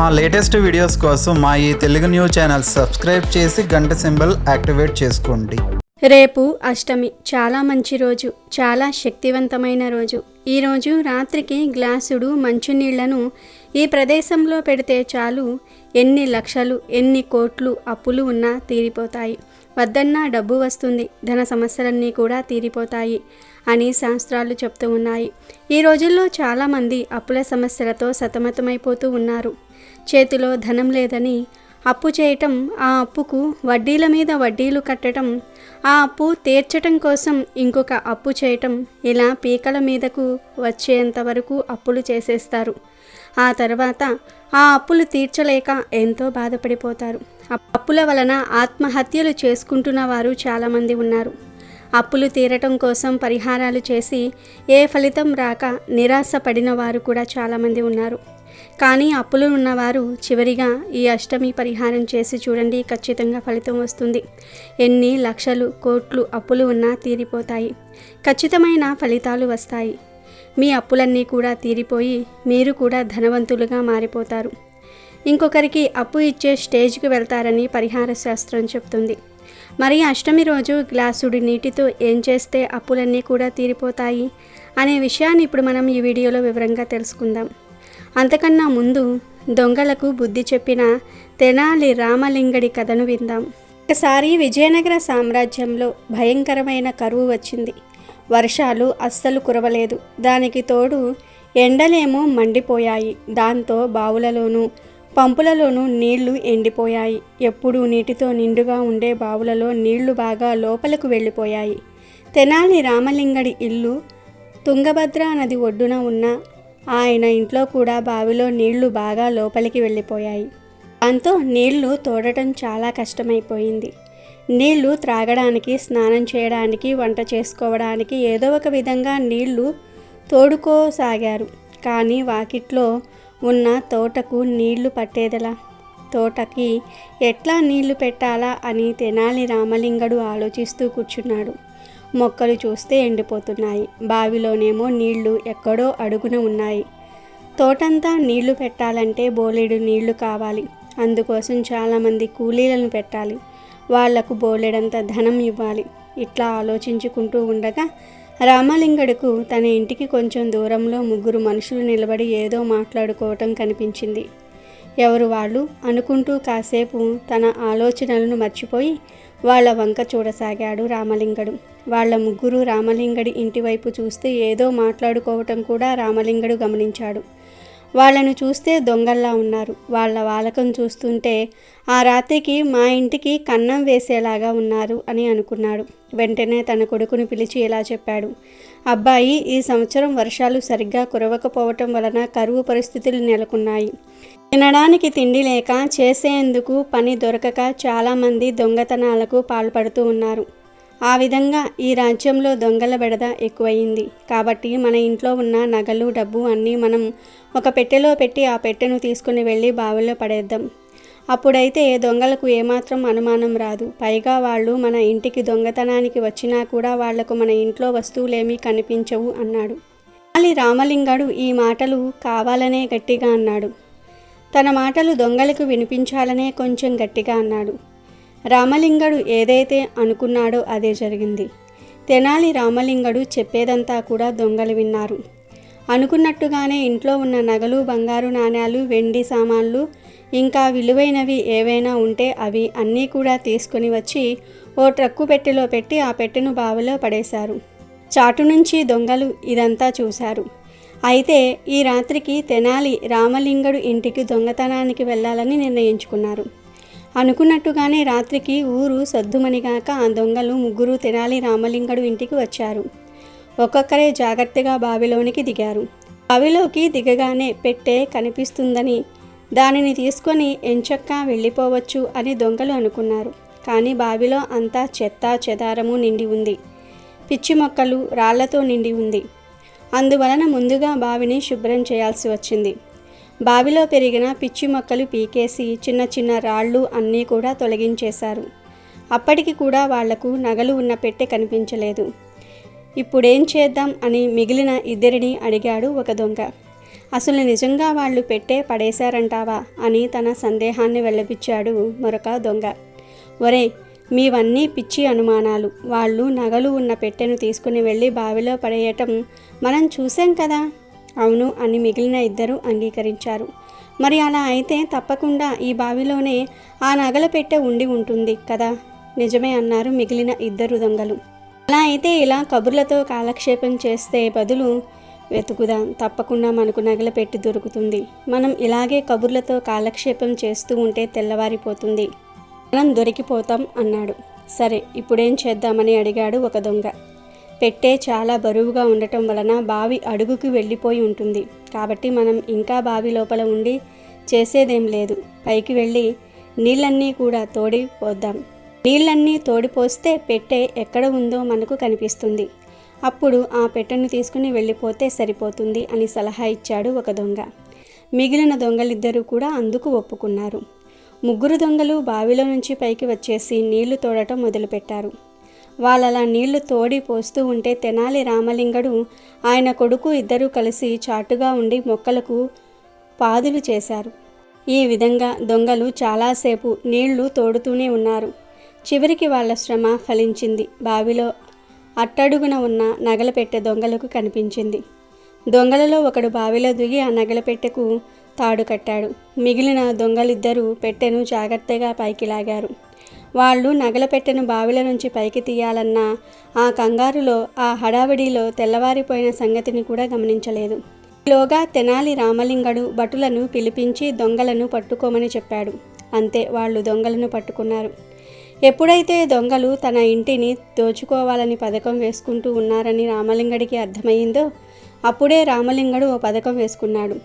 మా latest videos కోసం మా ఈ తెలుగు న్యూస్ ఛానల్ సబ్స్క్రైబ్ చేసి గంట సింబల్ యాక్టివేట్ చేసుకోండి. రేపు అష్టమి. చాలా మంచి రోజు. చాలా శక్తివంతమైన రోజు. ఈ రోజు రాత్రికి గ్లాసుడు మంచినీళ్ళను ఈ ప్రదేశంలో పెడితే చాలు ఎన్ని లక్షలు ఎన్ని కోట్లు అప్పులు ఉన్నా తీరిపోతాయి. వద్దన్నా డబ్బు వస్తుంది. ధన సమస్యలన్నీ కూడా తీరిపోతాయి అని శాస్త్రాలు చెప్తూ ఉన్నాయి. ఈ రోజుల్లో చాలామంది అప్పుల సమస్యలతో సతమతమైపోతూ ఉన్నారు. చేతిలో ధనం లేదని అప్పు చేయటం ఆ అప్పుకు వడ్డీల మీద వడ్డీలు కట్టడం ఆ అప్పు తీర్చటం కోసం ఇంకొక అప్పు చేయటం ఇలా పీకల మీదకు వచ్చేంత వరకు అప్పులు చేసేస్తారు. ఆ తర్వాత ఆ అప్పులు తీర్చలేక ఎంతో బాధపడిపోతారు. అప్పుల వలన ఆత్మహత్యలు చేసుకుంటున్న వారు చాలామంది ఉన్నారు. అప్పులు తీరటం కోసం పరిహారాలు చేసి ఏ ఫలితం రాక నిరాశ పడిన వారు కూడా చాలామంది ఉన్నారు. కానీ అప్పులు ఉన్నవారు చివరిగా ఈ అష్టమి పరిహారం చేసి చూడండి ఖచ్చితంగా ఫలితం వస్తుంది. ఎన్ని లక్షలు కోట్లు అప్పులు ఉన్నా తీరిపోతాయి. ఖచ్చితమైన ఫలితాలు వస్తాయి. మీ అప్పులన్నీ కూడా తీరిపోయి మీరు కూడా ధనవంతులుగా మారిపోతారు. ఇంకొకరికి అప్పు ఇచ్చే స్టేజ్కి వెళ్తారని పరిహార శాస్త్రం చెప్తుంది. మరి అష్టమి రోజు గ్లాసుడి నీటితో ఏం చేస్తే అప్పులన్నీ కూడా తీరిపోతాయి? అనే విషయాన్ని ఇప్పుడు మనం ఈ వీడియోలో వివరంగా తెలుసుకుందాం. అంతకన్నా ముందు దొంగలకు బుద్ధి చెప్పిన తెనాలి రామలింగడి కథను విందాం. ఒకసారి విజయనగర సామ్రాజ్యంలో భయంకరమైన కరువు వచ్చింది. వర్షాలు అస్సలు కురవలేదు. దానికి తోడు ఎండలేమో మండిపోయాయి. దాంతో బావులలోనూ పంపులలోనూ నీళ్ళు ఎండిపోయాయి. ఎప్పుడూ నీటితో నిండుగా ఉండే బావులలో నీళ్ళు బాగా లోపలకు వెళ్ళిపోయాయి. తెనాలి రామలింగడి ఇల్లు తుంగభద్ర నది ఒడ్డున ఉన్న ఆయన ఇంట్లో కూడా బావిలో నీళ్ళు బాగా లోపలికి వెళ్ళిపోయాయి. దాంతో నీళ్ళు తోడటం చాలా కష్టమైపోయింది. నీళ్ళు త్రాగడానికి స్నానం చేయడానికి వంట చేసుకోవడానికి ఏదో ఒక విధంగా నీళ్ళు తోడుకోసాగారు. కానీ వాకిట్లో ఉన్న తోటకు నీళ్ళు పట్టేదలా? తోటకి ఎట్లా నీళ్ళు పెట్టాలా అని తెనాలి రామలింగడు ఆలోచిస్తూ కూర్చున్నాడు. మొక్కలు చూస్తే ఎండిపోతున్నాయి. బావిలోనేమో నీళ్ళు ఎక్కడో అడుగున ఉన్నాయి. తోటంతా నీళ్ళు పెట్టాలంటే బోలెడు నీళ్ళు కావాలి. అందుకోసం చాలామంది కూలీలను పెట్టాలి. వాళ్ళకు బోలెడంత ధనం ఇవ్వాలి. ఇట్లా ఆలోచించుకుంటూ ఉండగా రామలింగడుకు తన ఇంటికి కొంచెం దూరంలో ముగ్గురు మనుషులు నిలబడి ఏదో మాట్లాడుకోవటం కనిపించింది. ఎవరు వాళ్ళు అనుకుంటూ కాసేపు తన ఆలోచనలను మర్చిపోయి వాళ్ళ వంక చూడసాగాడు రామలింగడు. వాళ్ళ ముగ్గురు రామలింగడి ఇంటివైపు చూస్తే ఏదో మాట్లాడుకోవటం కూడా రామలింగడు గమనించాడు. వాళ్ళను చూస్తే దొంగల్లా ఉన్నారు. వాళ్ళ వాలకం చూస్తుంటే ఆ రాత్రికి మా ఇంటికి కన్నం వేసేలాగా ఉన్నారు అని అనుకున్నాడు. వెంటనే తన కొడుకుని పిలిచి ఇలా చెప్పాడు. అబ్బాయి ఈ సంవత్సరం వర్షాలు సరిగ్గా కురవకపోవటం వలన కరువు పరిస్థితులు నెలకొన్నాయి. తినడానికి తిండి లేక చేసేందుకు పని దొరకక చాలామంది దొంగతనాలకు పాల్పడుతూ ఉన్నారు. ఆ విధంగా ఈ రాజ్యంలో దొంగల బెడద ఎక్కువయింది. కాబట్టి మన ఇంట్లో ఉన్న నగలు డబ్బు అన్నీ మనం ఒక పెట్టెలో పెట్టి ఆ పెట్టెను తీసుకుని వెళ్ళి బావిలో పడేద్దాం. అప్పుడైతే దొంగలకు ఏమాత్రం అనుమానం రాదు. పైగా వాళ్ళు మన ఇంటికి దొంగతనానికి వచ్చినా కూడా వాళ్ళకు మన ఇంట్లో వస్తువులేమీ కనిపించవు అన్నాడు. అలి రామలింగడు ఈ మాటలు కావాలనే గట్టిగా అన్నాడు. తన మాటలు దొంగలకు వినిపించాలనే కొంచెం గట్టిగా అన్నాడు. రామలింగడు ఏదైతే అనుకున్నాడో అదే జరిగింది. తెనాలి రామలింగడు చెప్పేదంతా కూడా దొంగలు విన్నారు. అనుకున్నట్టుగానే ఇంట్లో ఉన్న నగలు బంగారు నాణ్యాలు వెండి సామాన్లు ఇంకా విలువైనవి ఏవైనా ఉంటే అవి అన్నీ కూడా తీసుకొని వచ్చి ఓ ట్రక్కు పెట్టెలో పెట్టి ఆ పెట్టెను బావిలో పడేశారు. చాటు నుంచి దొంగలు ఇదంతా చూశారు. అయితే ఈ రాత్రికి తెనాలి రామలింగడు ఇంటికి దొంగతనానికి వెళ్ళాలని నిర్ణయించుకున్నారు. అనుకున్నట్టుగానే రాత్రికి ఊరు సద్దుమనిగాక ఆ దొంగలు ముగ్గురు తెనాలి రామలింగడు ఇంటికి వచ్చారు. ఒక్కొక్కరే జాగ్రత్తగా బావిలోనికి దిగారు. బావిలోకి దిగగానే పెట్టే కనిపిస్తుందని దానిని తీసుకొని ఎంచక్కా వెళ్ళిపోవచ్చు అని దొంగలు అనుకున్నారు. కానీ బావిలో అంతా చెత్త చెదారము నిండి ఉంది. పిచ్చి మొక్కలు రాళ్ళతో నిండి ఉంది. అందువలన ముందుగా బావిని శుభ్రం చేయాల్సి వచ్చింది. బావిలో పెరిగిన పిచ్చి మొక్కలు పీకేసి చిన్న చిన్న రాళ్ళు అన్నీ కూడా తొలగించేశారు. అప్పటికి కూడా వాళ్ళకు నగలు ఉన్న పెట్టె కనిపించలేదు. ఇప్పుడేం చేద్దాం అని మిగిలిన ఇద్దరిని అడిగాడు ఒక దొంగ. అసలు నిజంగా వాళ్ళు పెట్టే పడేశారంటావా అని తన సందేహాన్ని వెళ్ళబిచ్చాడు మరొక దొంగ. ఒరే మీవన్నీ పిచ్చి అనుమానాలు. వాళ్ళు నగలు ఉన్న పెట్టెను తీసుకుని వెళ్ళి బావిలో పడేయటం మనం చూసాం కదా. అవును అని మిగిలిన ఇద్దరు అంగీకరించారు. మరి అలా అయితే తప్పకుండా ఈ బావిలోనే ఆ నగల పెట్టె ఉండి ఉంటుంది కదా? నిజమే అన్నారు మిగిలిన ఇద్దరు దొంగలు. అలా అయితే ఇలా కబుర్లతో కాలక్షేపం చేస్తే బదులు వెతుకుదాం. తప్పకుండా మనకు నగల పెట్టి దొరుకుతుంది. మనం ఇలాగే కబుర్లతో కాలక్షేపం చేస్తూ ఉంటే తెల్లవారిపోతుంది. మనం దొరికిపోతాం అన్నాడు. సరే ఇప్పుడేం చేద్దామని అడిగాడు ఒక దొంగ. పెట్టే చాలా బరువుగా ఉండటం వలన బావి అడుగుకి వెళ్ళిపోయి ఉంటుంది. కాబట్టి మనం ఇంకా బావి లోపల ఉండి చేసేదేం లేదు. పైకి వెళ్ళి నీళ్ళన్నీ కూడా తోడి పోద్దాం. నీళ్ళన్నీ తోడిపోస్తే పెట్టె ఎక్కడ ఉందో మనకు కనిపిస్తుంది. అప్పుడు ఆ పెట్టెను తీసుకుని వెళ్ళిపోతే సరిపోతుంది అని సలహా ఇచ్చాడు ఒక దొంగ. మిగిలిన దొంగలిద్దరూ కూడా అందుకు ఒప్పుకున్నారు. ముగ్గురు దొంగలు బావిలో నుంచి పైకి వచ్చేసి నీళ్ళు తోడటం మొదలుపెట్టారు. వాళ్ళలా నీళ్ళు తోడి పోస్తూ ఉంటే తెనాలి రామలింగడు ఆయన కొడుకు ఇద్దరూ కలిసి చాటుగా ఉండి మొక్కలకు పాదులు చేశారు. ఈ విధంగా దొంగలు చాలాసేపు నీళ్ళు తోడుతూనే ఉన్నారు. చివరికి వాళ్ళ శ్రమ ఫలించింది. బావిలో అట్టడుగున ఉన్న నగల పెట్టె దొంగలకు కనిపించింది. దొంగలలో ఒకడు బావిలో దిగి ఆ నగల పెట్టెకు తాడు కట్టాడు. మిగిలిన దొంగలిద్దరూ పెట్టెను జాగ్రత్తగా పైకి లాగారు. వాళ్ళు నగలపెట్టెను బావిల నుంచి పైకి తీయాలన్న ఆ కంగారులో ఆ హడావిడిలో తెల్లవారిపోయిన సంగతిని కూడా గమనించలేదు. ఈలోగా తెనాలి రామలింగడు భటులను పిలిపించి దొంగలను పట్టుకోమని చెప్పాడు. అంతే వాళ్ళు దొంగలను పట్టుకున్నారు. ఎప్పుడైతే దొంగలు తన ఇంటిని దోచుకోవాలని పథకం వేసుకుంటూ ఉన్నారని రామలింగడికి అర్థమైందో అప్పుడే రామలింగడు ఓ పథకం వేసుకున్నాడు.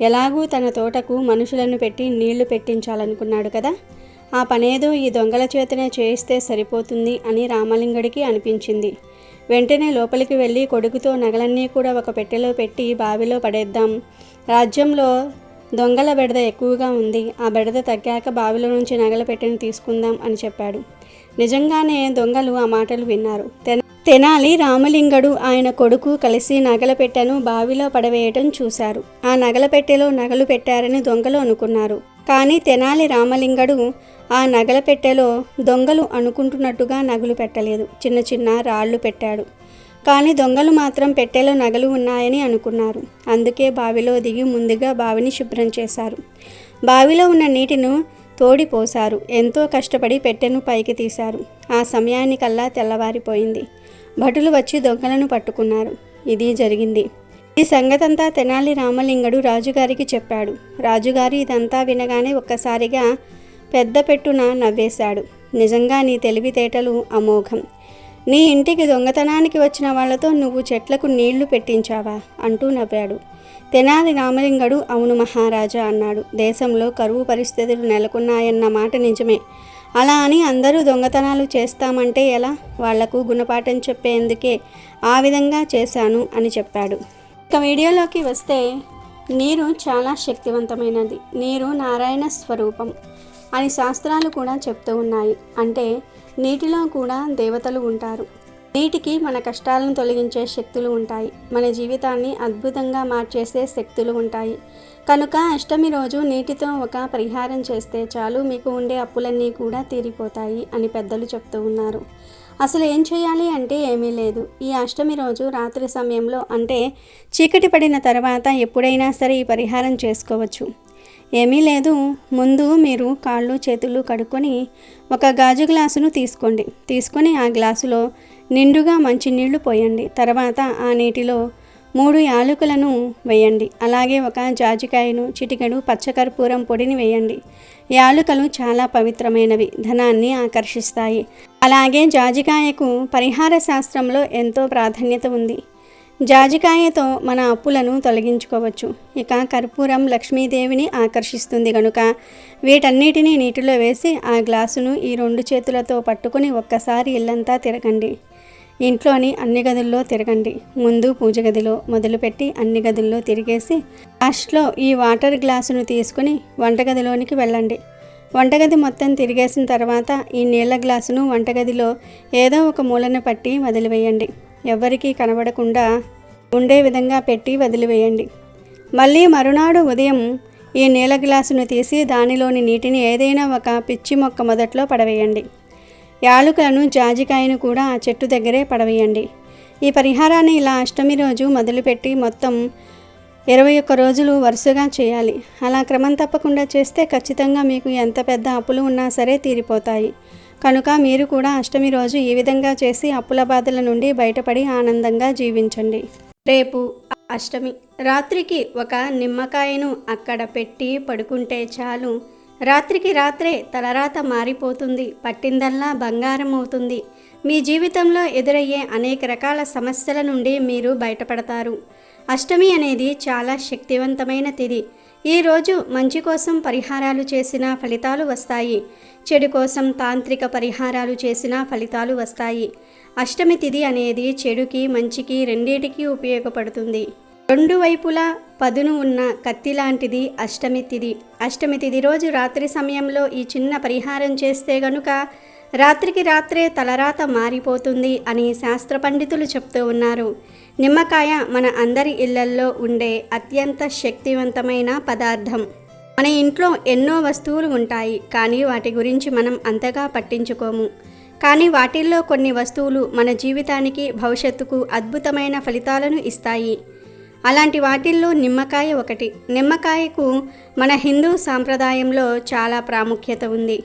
ఎలాగూ తన తోటకు మనుషులను పెట్టి నీళ్ళు పెట్టించాలనుకున్నాడు కదా? ఆ పనేదో ఈ దొంగల చేతనే చేయిస్తే సరిపోతుంది అని రామలింగడికి అనిపించింది. వెంటనే లోపలికి వెళ్ళి కొడుకుతో నగలన్నీ కూడా ఒక పెట్టెలో పెట్టి బావిలో పడేద్దాం. రాజ్యంలో దొంగల బెడద ఎక్కువగా ఉంది. ఆ బెడద తగ్గాక బావిలో నుంచి నగల పెట్టెను తీసుకుందాం అని చెప్పాడు. నిజంగానే దొంగలు ఆ మాటలు విన్నారు. తెన- తెనాలి రామలింగడు ఆయన కొడుకు కలిసి నగల పెట్టెను బావిలో పడవేయటం చూశారు. ఆ నగల పెట్టెలో నగలు పెట్టారని దొంగలు అనుకున్నారు. కానీ తెనాలి రామలింగడు ఆ నగల పెట్టెలో దొంగలు అనుకుంటున్నట్టుగా నగలు పెట్టలేదు. చిన్న చిన్న రాళ్ళు పెట్టాడు. కానీ దొంగలు మాత్రం పెట్టెలో నగలు ఉన్నాయని అనుకున్నారు. అందుకే బావిలో దిగి ముందుగా బావిని శుభ్రం చేశారు. బావిలో ఉన్న నీటిని తోడిపోశారు ఎంతో కష్టపడి పెట్టెను పైకి తీశారు. ఆ సమయానికల్లా తెల్లవారిపోయింది. భటులు వచ్చి దొంగలను పట్టుకున్నారు. ఇది జరిగింది. ఈ సంగతంతా తెనాలి రామలింగడు రాజుగారికి చెప్పాడు. రాజుగారి ఇదంతా వినగానే ఒక్కసారిగా పెద్ద పెట్టున నవ్వేశాడు. నిజంగా నీ తెలివితేటలు అమోఘం. నీ ఇంటికి దొంగతనానికి వచ్చిన వాళ్ళతో నువ్వు చెట్లకు నీళ్ళు పెట్టించావా? అంటూ నవ్వాడు. తెనాలి రామలింగడు అవును మహారాజా అన్నాడు. దేశంలో కరువు పరిస్థితులు నెలకొన్నాయన్న మాట నిజమే. అలా అని అందరూ దొంగతనాలు చేస్తామంటే ఎలా? వాళ్ళకు గుణపాఠం చెప్పేందుకే ఆ విధంగా చేశాను అని చెప్పాడు. ఇక వీడియోలోకి వస్తే నీరు చాలా శక్తివంతమైనది. నీరు నారాయణ స్వరూపం అని శాస్త్రాలు కూడా చెప్తూ ఉన్నాయి. అంటే నీటిలో కూడా దేవతలు ఉంటారు. నీటికి మన కష్టాలను తొలగించే శక్తులు ఉంటాయి. మన జీవితాన్ని అద్భుతంగా మార్చేసే శక్తులు ఉంటాయి. కనుక అష్టమి రోజు నీటితో ఒక పరిహారం చేస్తే చాలు మీకు ఉండే అప్పులన్నీ కూడా తీరిపోతాయి అని పెద్దలు చెప్తూ ఉన్నారు. అసలు ఏం చేయాలి అంటే ఏమీ లేదు. ఈ అష్టమి రోజు రాత్రి సమయంలో అంటే చీకటి పడిన తర్వాత ఎప్పుడైనా సరే ఈ పరిహారం చేసుకోవచ్చు. ఏమీ లేదు. ముందు మీరు కాళ్ళు చేతులు కడుక్కొని ఒక గాజు గ్లాసును తీసుకోండి. తీసుకొని ఆ గ్లాసులో నిండుగా మంచినీళ్ళు పోయండి. తర్వాత ఆ నీటిలో మూడు యాలకులను వేయండి. అలాగే ఒక జాజికాయను చిటికెడు పచ్చకర్పూరం పొడిని వేయండి. యాలుకలు చాలా పవిత్రమైనవి ధనాన్ని ఆకర్షిస్తాయి. అలాగే జాజికాయకు పరిహార శాస్త్రంలో ఎంతో ప్రాధాన్యత ఉంది. జాజికాయతో మన అప్పులను తొలగించుకోవచ్చు. ఇక కర్పూరం లక్ష్మీదేవిని ఆకర్షిస్తుంది కనుక వీటన్నిటినీ నీటిలో వేసి ఆ గ్లాసును ఈ రెండు చేతులతో పట్టుకొని ఒక్కసారి ఇల్లంతా తిరగండి. ఇంట్లోని అన్ని గదుల్లో తిరగండి. ముందు పూజ గదిలో మొదలుపెట్టి అన్ని గదుల్లో తిరిగేసి లాస్ట్లో ఈ వాటర్ గ్లాసును తీసుకుని వంటగదిలోనికి వెళ్ళండి. వంటగది మొత్తం తిరిగేసిన తర్వాత ఈ నీళ్ళ గ్లాసును వంటగదిలో ఏదో ఒక మూలన పట్టి వదిలివేయండి. ఎవ్వరికీ కనబడకుండా ఉండే విధంగా పెట్టి వదిలివేయండి. మళ్ళీ మరునాడు ఉదయం ఈ నీళ్ళ గ్లాసును తీసి దానిలోని నీటిని ఏదైనా ఒక పిచ్చి మొక్క మొదట్లో పడవేయండి. యాలుకలను జాజికాయను కూడా ఆ చెట్టు దగ్గరే పడవేయండి. ఈ పరిహారాన్ని ఇలా అష్టమి రోజు మొదలుపెట్టి మొత్తం ఇరవై ఒక్క రోజులు వరుసగా చేయాలి. అలా క్రమం తప్పకుండా చేస్తే ఖచ్చితంగా మీకు ఎంత పెద్ద అప్పులు ఉన్నా సరే తీరిపోతాయి. కనుక మీరు కూడా అష్టమి రోజు ఈ విధంగా చేసి అప్పుల బాధల నుండి బయటపడి ఆనందంగా జీవించండి. రేపు అష్టమి. రాత్రికి ఒక నిమ్మకాయను అక్కడ పెట్టి పడుకుంటే చాలు. రాత్రికి రాత్రే తలరాత మారిపోతుంది పట్టిందల్లా బంగారం అవుతుంది మీ జీవితంలో ఎదురయ్యే అనేక రకాల సమస్యల నుండి మీరు బయటపడతారు. అష్టమి అనేది చాలా శక్తివంతమైన తిథి ఈరోజు మంచి కోసం పరిహారాలు చేసిన ఫలితాలు వస్తాయి. చెడు కోసం తాంత్రిక పరిహారాలు చేసిన ఫలితాలు వస్తాయి. అష్టమి తిథి అనేది చెడుకి మంచికి రెండింటికి ఉపయోగపడుతుంది. రెండు వైపులా పదును ఉన్న కత్తి లాంటిది అష్టమి తిథి అష్టమి తిథి రోజు రాత్రి సమయంలో ఈ చిన్న పరిహారం చేస్తే గనుక రాత్రికి రాత్రే తలరాత మారిపోతుంది అని శాస్త్ర పండితులు చెప్తూ ఉన్నారు. నిమ్మకాయ మన అందరి ఇళ్ళల్లో ఉండే అత్యంత శక్తివంతమైన పదార్థం. మన ఇంట్లో ఎన్నో వస్తువులు ఉంటాయి కానీ వాటి గురించి మనం అంతగా పట్టించుకోము. కానీ వాటిల్లో కొన్ని వస్తువులు మన జీవితానికి భవిష్యత్తుకు అద్భుతమైన ఫలితాలను ఇస్తాయి. అలాంటి వాటిల్లో నిమ్మకాయ ఒకటి. నిమ్మకాయకు మన హిందూ సాంప్రదాయంలో చాలా ప్రాముఖ్యత ఉంది.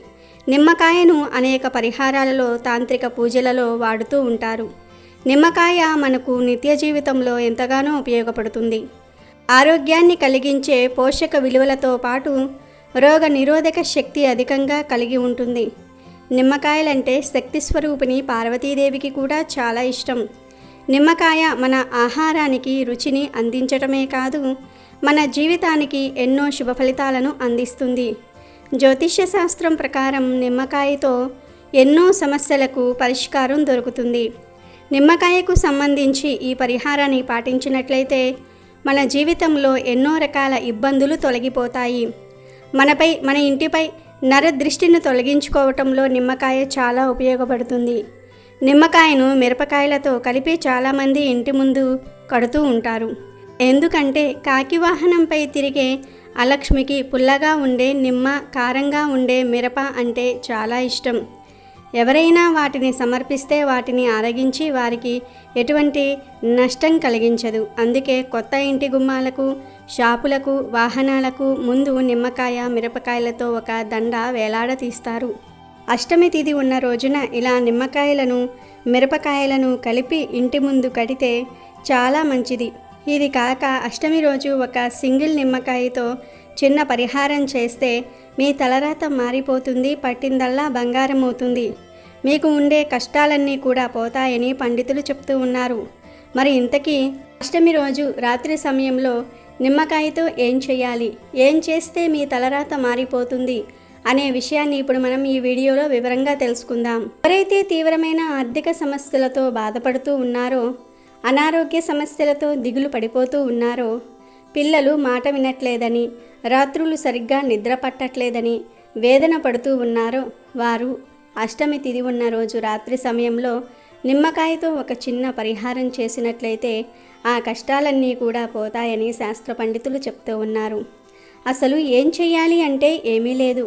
నిమ్మకాయను అనేక పరిహారాలలో తాంత్రిక పూజలలో వాడుతూ ఉంటారు. నిమ్మకాయ మనకు నిత్య జీవితంలో ఎంతగానో ఉపయోగపడుతుంది. ఆరోగ్యాన్ని కలిగించే పోషక విలువలతో పాటు రోగ నిరోధక శక్తి అధికంగా కలిగి ఉంటుంది. నిమ్మకాయలంటే శక్తి స్వరూపిణి పార్వతీదేవికి కూడా చాలా ఇష్టం. నిమ్మకాయ మన ఆహారానికి రుచిని అందించటమే కాదు మన జీవితానికి ఎన్నో శుభ ఫలితాలను అందిస్తుంది. జ్యోతిష్య శాస్త్రం ప్రకారం నిమ్మకాయతో ఎన్నో సమస్యలకు పరిష్కారం దొరుకుతుంది. నిమ్మకాయకు సంబంధించి ఈ పరిహారాన్ని పాటించినట్లయితే మన జీవితంలో ఎన్నో రకాల ఇబ్బందులు తొలగిపోతాయి. మనపై మన ఇంటిపై నర దృష్టిని తొలగించుకోవటంలో నిమ్మకాయ చాలా ఉపయోగపడుతుంది. నిమ్మకాయను మిరపకాయలతో కలిపి చాలామంది ఇంటి ముందు కడుతూ ఉంటారు. ఎందుకంటే కాకి వాహనంపై తిరిగే అలక్ష్మికి పుల్లగా ఉండే నిమ్మ కారంగా ఉండే మిరప అంటే చాలా ఇష్టం. ఎవరైనా వాటిని సమర్పిస్తే వాటిని ఆరగించి వారికి ఎటువంటి నష్టం కలిగించదు. అందుకే కొత్త ఇంటి గుమ్మాలకు షాపులకు వాహనాలకు ముందు నిమ్మకాయ మిరపకాయలతో ఒక దండ వేలాడతీస్తారు. అష్టమి తిథి ఉన్న రోజున ఇలా నిమ్మకాయలను మిరపకాయలను కలిపి ఇంటి ముందు కడితే చాలా మంచిది. ఇది కాక అష్టమి రోజు ఒక సింగిల్ నిమ్మకాయతో చిన్న పరిహారం చేస్తే మీ తలరాత మారిపోతుంది పట్టిందల్లా బంగారం అవుతుంది మీకు ఉండే కష్టాలన్నీ కూడా పోతాయని పండితులు చెప్తూ ఉన్నారు. మరి ఇంతకీ అష్టమి రోజు రాత్రి సమయంలో నిమ్మకాయతో ఏం చేయాలి? ఏం చేస్తే మీ తలరాత మారిపోతుంది? అనే విషయాన్ని ఇప్పుడు మనం ఈ వీడియోలో వివరంగా తెలుసుకుందాం. ఎవరైతే తీవ్రమైన ఆర్థిక సమస్యలతో బాధపడుతూ ఉన్నారో అనారోగ్య సమస్యలతో దిగులు పడిపోతూ ఉన్నారో పిల్లలు మాట వినట్లేదని రాత్రులు సరిగ్గా నిద్ర పట్టట్లేదని వేదన పడుతూ ఉన్నారో వారు అష్టమి తిది ఉన్న రోజు రాత్రి సమయంలో నిమ్మకాయతో ఒక చిన్న పరిహారం చేసినట్లయితే ఆ కష్టాలన్నీ కూడా పోతాయని శాస్త్ర పండితులు చెప్తూ ఉన్నారు. అసలు ఏం చేయాలి అంటే ఏమీ లేదు.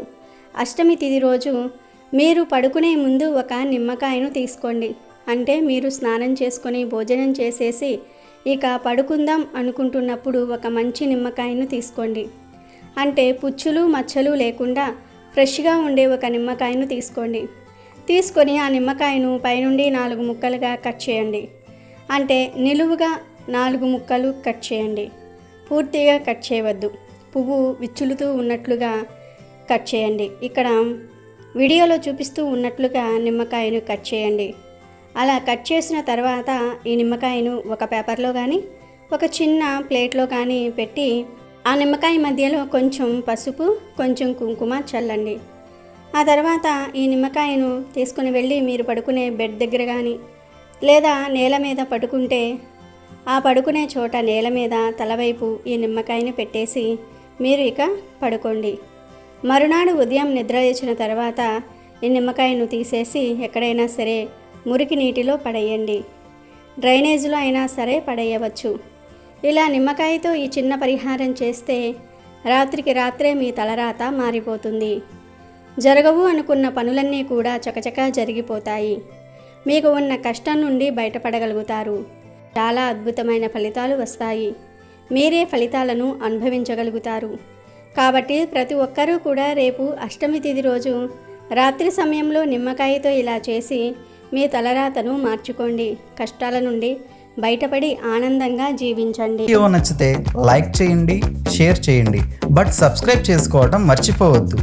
అష్టమి తిది రోజు మీరు పడుకునే ముందు ఒక నిమ్మకాయను తీసుకోండి. అంటే మీరు స్నానం చేసుకొని భోజనం చేసేసి ఇక పడుకుందాం అనుకుంటున్నప్పుడు ఒక మంచి నిమ్మకాయను తీసుకోండి. అంటే పుచ్చులు మచ్చలు లేకుండా ఫ్రెష్గా ఉండే ఒక నిమ్మకాయను తీసుకోండి. తీసుకొని ఆ నిమ్మకాయను పైనుండి నాలుగు ముక్కలుగా కట్ చేయండి. అంటే నిలువుగా నాలుగు ముక్కలు కట్ చేయండి. పూర్తిగా కట్ చేయవద్దు. పువ్వు విచ్చులుతూ ఉన్నట్లుగా కట్ చేయండి. ఇక్కడ వీడియోలో చూపిస్తూ ఉన్నట్లుగా నిమ్మకాయను కట్ చేయండి. అలా కట్ చేసిన తర్వాత ఈ నిమ్మకాయను ఒక పేపర్లో కానీ ఒక చిన్న ప్లేట్లో కానీ పెట్టి ఆ నిమ్మకాయ మధ్యలో కొంచెం పసుపు కొంచెం కుంకుమ చల్లండి. ఆ తర్వాత ఈ నిమ్మకాయను తీసుకుని వెళ్ళి మీరు పడుకునే బెడ్ దగ్గర కానీ లేదా నేల మీద పడుకుంటే ఆ పడుకునే చోట నేల మీద తలవైపు ఈ నిమ్మకాయని పెట్టేసి మీరు ఇక పడుకోండి. మరునాడు ఉదయం నిద్ర లేచిన తర్వాత ఈ నిమ్మకాయను తీసేసి ఎక్కడైనా సరే మురికి నీటిలో పడేయండి. డ్రైనేజీలో అయినా సరే పడేయవచ్చు. ఇలా నిమ్మకాయతో ఈ చిన్న పరిహారం చేస్తే రాత్రికి రాత్రే మీ తలరాత మారిపోతుంది. జరగవు అనుకున్న పనులన్నీ కూడా చకచకా జరిగిపోతాయి. మీకు ఉన్న కష్టం నుండి బయటపడగలుగుతారు. చాలా అద్భుతమైన ఫలితాలు వస్తాయి. మీరే ఫలితాలను అనుభవించగలుగుతారు. కాబట్టి ప్రతి ఒక్కరూ కూడా రేపు అష్టమి తిథి రోజు రాత్రి సమయంలో నిమ్మకాయతో ఇలా చేసి మీ తలరాతను మార్చుకోండి. కష్టాల నుండి బయటపడి ఆనందంగా జీవించండి. వీడియో నచ్చితే లైక్ చేయండి షేర్ చేయండి బట్ సబ్స్క్రైబ్ చేసుకోవడం మర్చిపోవద్దు.